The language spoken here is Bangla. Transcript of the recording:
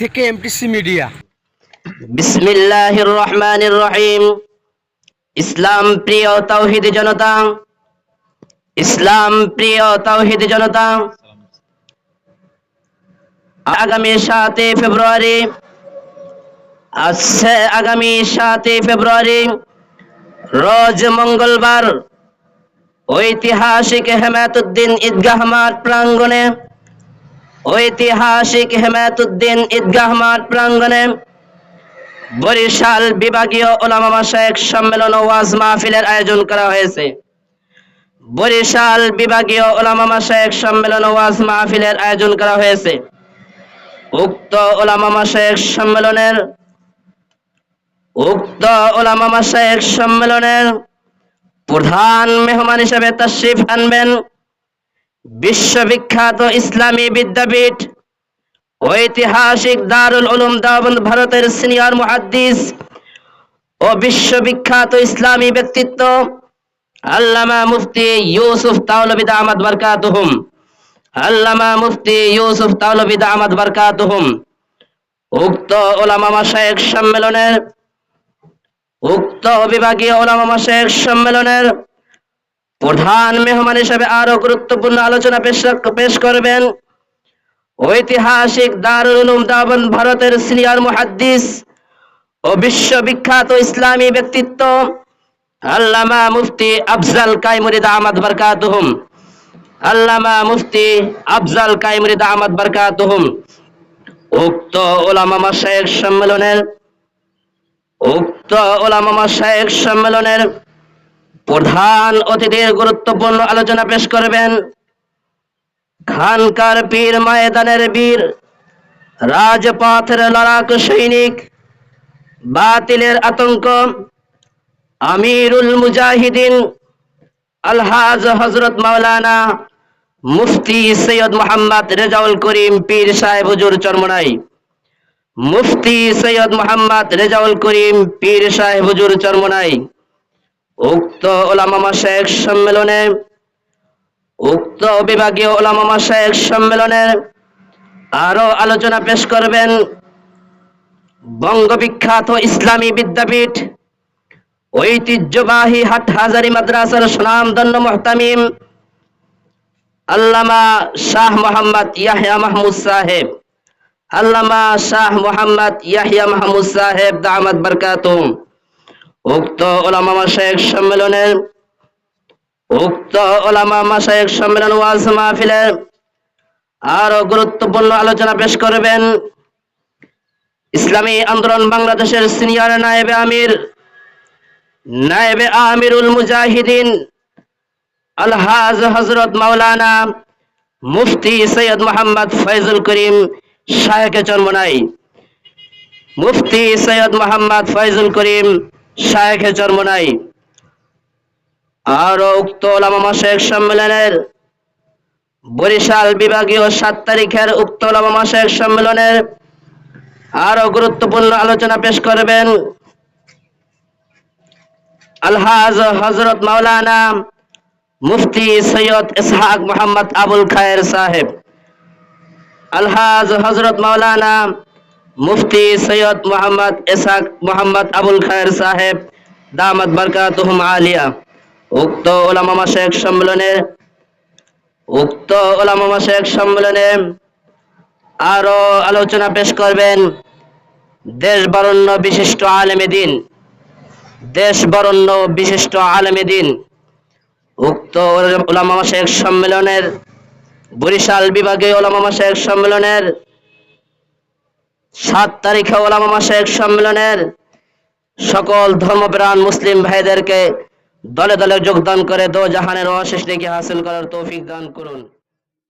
থেকে এমটিসি মিডিয়া বিসমিল্লাহির রহমানির রহিম ইসলাম প্রিয় জনতা, ইসলাম প্রিয় জনতা, আগামী সাতই ফেব্রুয়ারি, আছে আগামী সাতই ফেব্রুয়ারি, রোজ মঙ্গলবার ঐতিহাসিক হেমায়তুদ্দিন ঈদগাহ মাঠ প্রাঙ্গণে ঐতিহাসিক হেমায়তুদ্দিন ঈদগাহ মাঠ প্রাঙ্গণে বরিশাল বিভাগীয় ওলামা মাসায়েক সম্মেলন ওয়াজ মাহফিলের আয়োজন করা হয়েছে। বরিশাল বিভাগীয় ওলামা মাসায়েক সম্মেলন ওয়াজ মাহফিলের আয়োজন করা হয়েছে। উক্ত ওলামা মাসায়েক সম্মেলনের উক্ত ওলামা মাসায়েক সম্মেলনের প্রধান মেহমান হিসেবে তাশরিফ আনবেন বিশ্ববিখ্যাত ইসলামী বিদ্যাপীঠ, ঐতিহাসিক দারুল উলুম দেওবন্দ ভারতের সিনিয়র মুহাদ্দিস ও বিশ্ববিখ্যাত ইসলামী ব্যক্তিত্ব আল্লামা মুফতি ইউসুফ তাওলবী দামাত বারকাতুহুম। আল্লামা মুফতি ইউসুফ তাওলবী দামাত বারকাতুহুম। উক্ত ওলামা মাশায়েখ সম্মেলনের, উক্ত বিভাগীয় ওলামা মাশায়েখ সম্মেলনের প্রধান মেহমান হিসাবে আরও গুরুত্বপূর্ণ আলোচনা পেশ করবেন। ঐতিহাসিক দারুল দেওবন্দ ভারতের সিনিয়র মুহাদ্দিস ও বিশ্ববিখ্যাত ইসলামী ব্যক্তিত্ব আল্লামা মুফতি আফজাল কাইমুরি দামাত বারকাতুহুম। আল্লামা মুফতি আফজাল কাইমুরি দামাত বারকাতুহুম। উক্ত ওলামা মাশায়েখ সম্মেলনের, উক্ত ওলামা মাশায়েখ সম্মেলনের প্রধান অতিথির গুরুত্বপূর্ণ আলোচনা পেশ করবেন খানকার পীর ময়দানের বীর, রাজপথের লড়াক সৈনিক, বাতিলের আতঙ্ক, আমিরুল মুজাহিদিন, আলহাজ হজরত মাওলানা মুফতি সৈয়দ মোহাম্মদ রেজাউল করিম পীর সাহেব হুজুর চরমনাই, মুফতি সৈয়দ মোহাম্মদ রেজাউল করিম পীর সাহেব হুজুর চরমনাই। উক্ত ওলামা মাসায়েক সম্মেলনে, উক্ত বিভাগীয় ওলামা মাসায়েক সম্মেলনে আরও আলোচনা পেশ করবেন বঙ্গবিখ্যাত ইসলামী বিদ্যাপীঠ ঐতিহ্যবাহী হাটহাজারি মাদ্রাসার সুনামধন্য মুহতামিম আল্লামা শাহ মোহাম্মদ ইয়াহিয়া মাহমুদ সাহেব। আল্লামা শাহ মোহাম্মদ ইয়াহিয়া মাহমুদ সাহেব, দামাত বরকাতুম। উক্ত ওলামা মাসায়েক সম্মেলনের উক্ত ওলামা মাসায়েক সম্মেলন ওয়াজ মাহফিলের আরও গুরুত্বপূর্ণ আলোচনা পেশ করবেন। ইসলামী আন্দোলন বাংলাদেশের সিনিয়র নায়েবে আমির, নায়েবে আমিরুল মুজাহিদিন আলহাজ হজরত মাওলানা মুফতি সৈয়দ মোহাম্মদ ফয়জুল করিম শাহেকে নাই। মুফতি সৈয়দ মোহাম্মদ ফয়জুল করিম শাহেকে নাই। আর উক্ত ওলামা মাসেক সম্মেলনের বরিশাল বিভাগীয় সাত তারিখের উক্ত ওলামা মাসেক সম্মেলনের আরও গুরুত্বপূর্ণ আলোচনা পেশ করবেন আলহাজ হজরত মাওলানা মুফতি সৈয়দ ইসহাক মোহাম্মদ আবুল খায়ের সাহেব। আলহাজ হজরত মাওলানা মুফতি সৈয়দ মোহাম্মদ এসাক মোহাম্মদ আবুল খায়ের সাহেব, দামত বরকাতুহুম আলিয়া। উক্ত ওলামা মাসেক সম্মেলনে, উক্ত ওলামা মাসেক সম্মেলনে আরও আলোচনা পেশ করবেন দেশ বরণ্য বিশিষ্ট আলেমে দিন। দেশ বরণ্য বিশিষ্ট আলেমে দিন। উক্ত ওলামা মাসেক সম্মেলনের বরিশাল বিভাগে ওলামা মাসেক সম্মেলনের সাত তারিখে ওলামা মাসেক সম্মেলনের সকল ধর্মপ্রাণ মুসলিম ভাইদেরকে দলে দলে যোগদান করে দো জাহানের অশেষ নেকি হাসিল করার তৌফিক দান করুন।